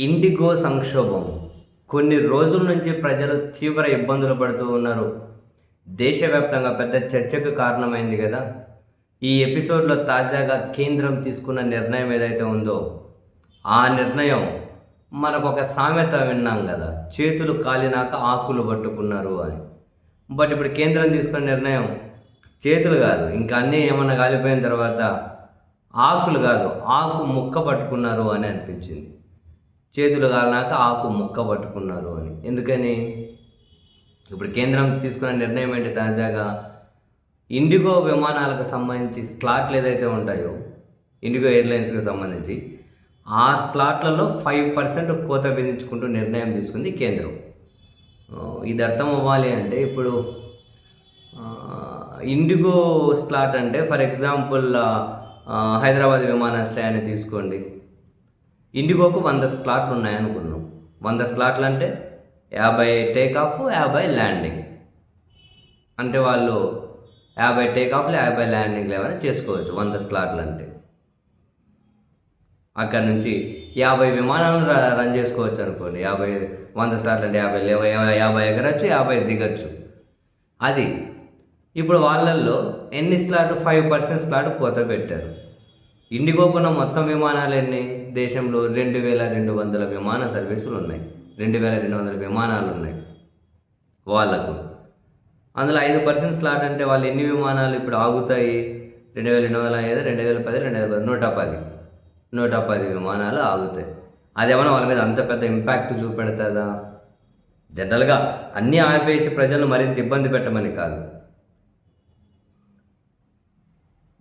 IndiGo సంక్షోభం. కొన్ని రోజుల నుంచి ప్రజలు తీవ్ర ఇబ్బందులు పడుతూ ఉన్నారు. దేశవ్యాప్తంగా పెద్ద చర్చకు కారణమైంది కదా. ఈ ఎపిసోడ్లో తాజాగా కేంద్రం తీసుకున్న నిర్ణయం ఏదైతే ఉందో ఆ నిర్ణయం మనకు ఒక సామెత విన్నాం కదా. చేతులు కాలినాక ఆకులు పట్టుకున్నారు అని. బట్ ఇప్పుడు కేంద్రం తీసుకున్న నిర్ణయం చేతులు కాదు ఇంకా అన్నీ ఏమన్నా కాలిపోయిన తర్వాత ఆకులు కాదు ఆకు ముక్క పట్టుకున్నారు అని అనిపించింది. చేతులు కాలినాక ఆకు ముక్క పట్టుకున్నారు అని. ఎందుకని? ఇప్పుడు కేంద్రం తీసుకున్న నిర్ణయం ఏంటి తాజాగా? ఇండిగో విమానాలకు సంబంధించి స్లాట్లు ఏదైతే ఉంటాయో ఇండిగో ఎయిర్లైన్స్కి సంబంధించి ఆ స్లాట్లలో ఫైవ్ పర్సెంట్ కోత విధించుకుంటూ నిర్ణయం తీసుకుంది కేంద్రం. ఇది అర్థం అవ్వాలి అంటే ఇప్పుడు ఇండిగో స్లాట్ అంటే ఫర్ ఎగ్జాంపుల్ హైదరాబాద్ విమానాశ్రయాన్ని తీసుకోండి. ఇండిగోకు వంద స్లాట్లు ఉన్నాయనుకుందాం. వంద స్లాట్లు అంటే యాభై టేక్ ఆఫ్ యాభై ల్యాండింగ్ అంటే వాళ్ళు యాభై టేక్ ఆఫ్లు యాభై ల్యాండింగ్లు ఏమైనా చేసుకోవచ్చు వంద స్లాట్లు అంటే అక్కడ నుంచి యాభై విమానాలను రన్ చేసుకోవచ్చు అనుకోండి. యాభై వంద స్లాట్లు అంటే యాభై యాభై యాభై ఎగరచ్చు యాభై దిగచ్చు. అది ఇప్పుడు వాళ్ళల్లో ఎన్ని స్లాట్ ఫైవ్ పర్సెంట్ స్లాట్ కోత పెట్టారు. ఇండిగోకున్న మొత్తం విమానాలు ఎన్ని? దేశంలో రెండు వేల రెండు వందల విమాన సర్వీసులు ఉన్నాయి. రెండు వేల రెండు వందల విమానాలు ఉన్నాయి వాళ్ళకు. అందులో ఐదు పర్సెంట్ స్లాట్ అంటే వాళ్ళు ఎన్ని విమానాలు ఇప్పుడు ఆగుతాయి? రెండు వేల రెండు వందల ఐదు రెండు వేల పది రెండు వేల పది నూట పది. నూట పది విమానాలు ఆగుతాయి. అదేమన్నా వాళ్ళ మీద అంత పెద్ద ఇంపాక్ట్ చూపెడుతుందా? జనరల్గా అన్నీ ఆపేసి ప్రజలను మరింత ఇబ్బంది పెట్టమని కాదు.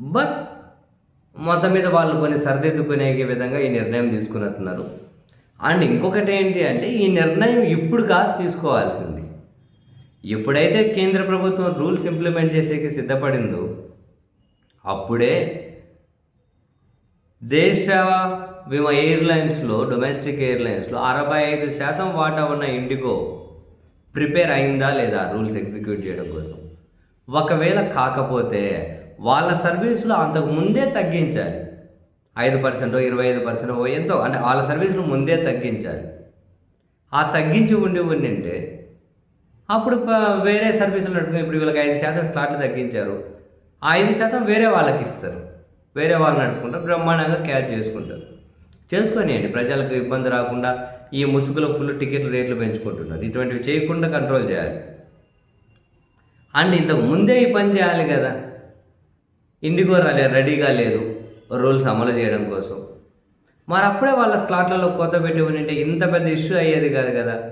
బట్ మొత్తం మీద వాళ్ళు కొన్ని సరిదిద్దుకునే విధంగా ఈ నిర్ణయం తీసుకున్నట్టున్నారు. అండ్ ఇంకొకటి ఏంటి అంటే ఈ నిర్ణయం ఇప్పుడు కాదు తీసుకోవాల్సింది. ఎప్పుడైతే కేంద్ర ప్రభుత్వం రూల్స్ ఇంప్లిమెంట్ చేసేకి సిద్ధపడిందో అప్పుడే దేశ విమా ఎయిర్లైన్స్లో డొమెస్టిక్ ఎయిర్లైన్స్లో అరవై ఐదు శాతం వాటా ఉన్న ఇండిగో ప్రిపేర్ అయిందా లేదా రూల్స్ ఎగ్జిక్యూట్ చేయడం కోసం? ఒకవేళ కాకపోతే వాళ్ళ సర్వీసులు అంతకు ముందే తగ్గించాలి. ఐదు పర్సెంటో ఇరవై ఐదు పర్సెంటో ఎంతో అంటే వాళ్ళ సర్వీసులు ముందే తగ్గించాలి. ఆ తగ్గించి ఉండి ఉండింటే అప్పుడు వేరే సర్వీసులు నడుపుకుని ఇప్పుడు వీళ్ళకి ఐదు శాతం స్లాట్లు తగ్గించారు. ఆ ఐదు శాతం వేరే వాళ్ళకి ఇస్తారు. వేరే వాళ్ళు నడుపుకుంటారు బ్రహ్మాండంగా క్యాచ్ చేసుకుంటారు. చేసుకొనియండి ప్రజలకు ఇబ్బంది రాకుండా ఈ ముసుగులో ఫుల్ టికెట్లు రేట్లు పెంచుకుంటున్నారు. ఇటువంటివి చేయకుండా కంట్రోల్ చేయాలి. అండ్ ఇంతకు ముందే ఈ పని చేయాలి కదా. ఇండిగో ర- రెడీగా లేదు రూల్స్ అమలు చేయడం కోసం. మరి అప్పుడే వాళ్ళ స్లాట్లలో కొత్త పెట్టి ఉంటే ఇంత పెద్ద ఇష్యూ అయ్యేది కాదు కదా.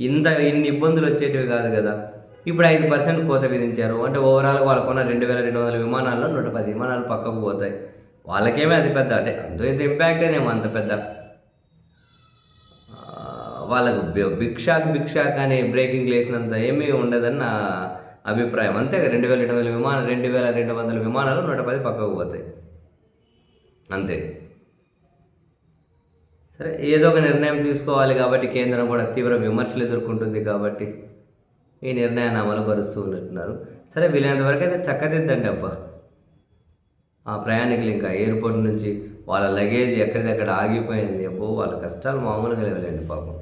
ఇంత ఇన్ని ఇబ్బందులు వచ్చేటివి కాదు కదా. ఇప్పుడు ఐదు పర్సెంట్ కోత విధించారు. అంటే ఓవరాల్ వాళ్ళకున్న రెండు వేల రెండు వందల విమానాల్లో నూట పది విమానాలు పక్కకు పోతాయి. వాళ్ళకేమీ అది పెద్ద అంటే అంత ఇంత ఇంపాక్టేనేమో అంత పెద్ద. వాళ్ళకు బిగ్ షాక్ బిగ్ షాక్ అనే బ్రేకింగ్ లేచినంత ఏమీ ఉండదని నా అభిప్రాయం. అంతే రెండు వేల రెండు వందల విమానం రెండు వేల రెండు వందల విమానాలు నూట పది పక్కకు పోతాయి. అంతే. సరే ఏదో ఒక నిర్ణయం తీసుకోవాలి కాబట్టి కేంద్రం కూడా తీవ్ర విమర్శలు ఎదుర్కొంటుంది కాబట్టి ఈ నిర్ణయాన్ని అమలుపరుస్తూ ఉన్నట్టున్నారు. సరే వీలైనంత వరకు అయితే చక్కదిద్దండి అబ్బా. ఆ ప్రయాణికులు ఇంకా ఎయిర్పోర్ట్ నుంచి వాళ్ళ లగేజ్ ఎక్కడిదక్కడ ఆగిపోయింది అబ్బో వాళ్ళ కష్టాలు మామూలుగా లేవలేండి పాపం.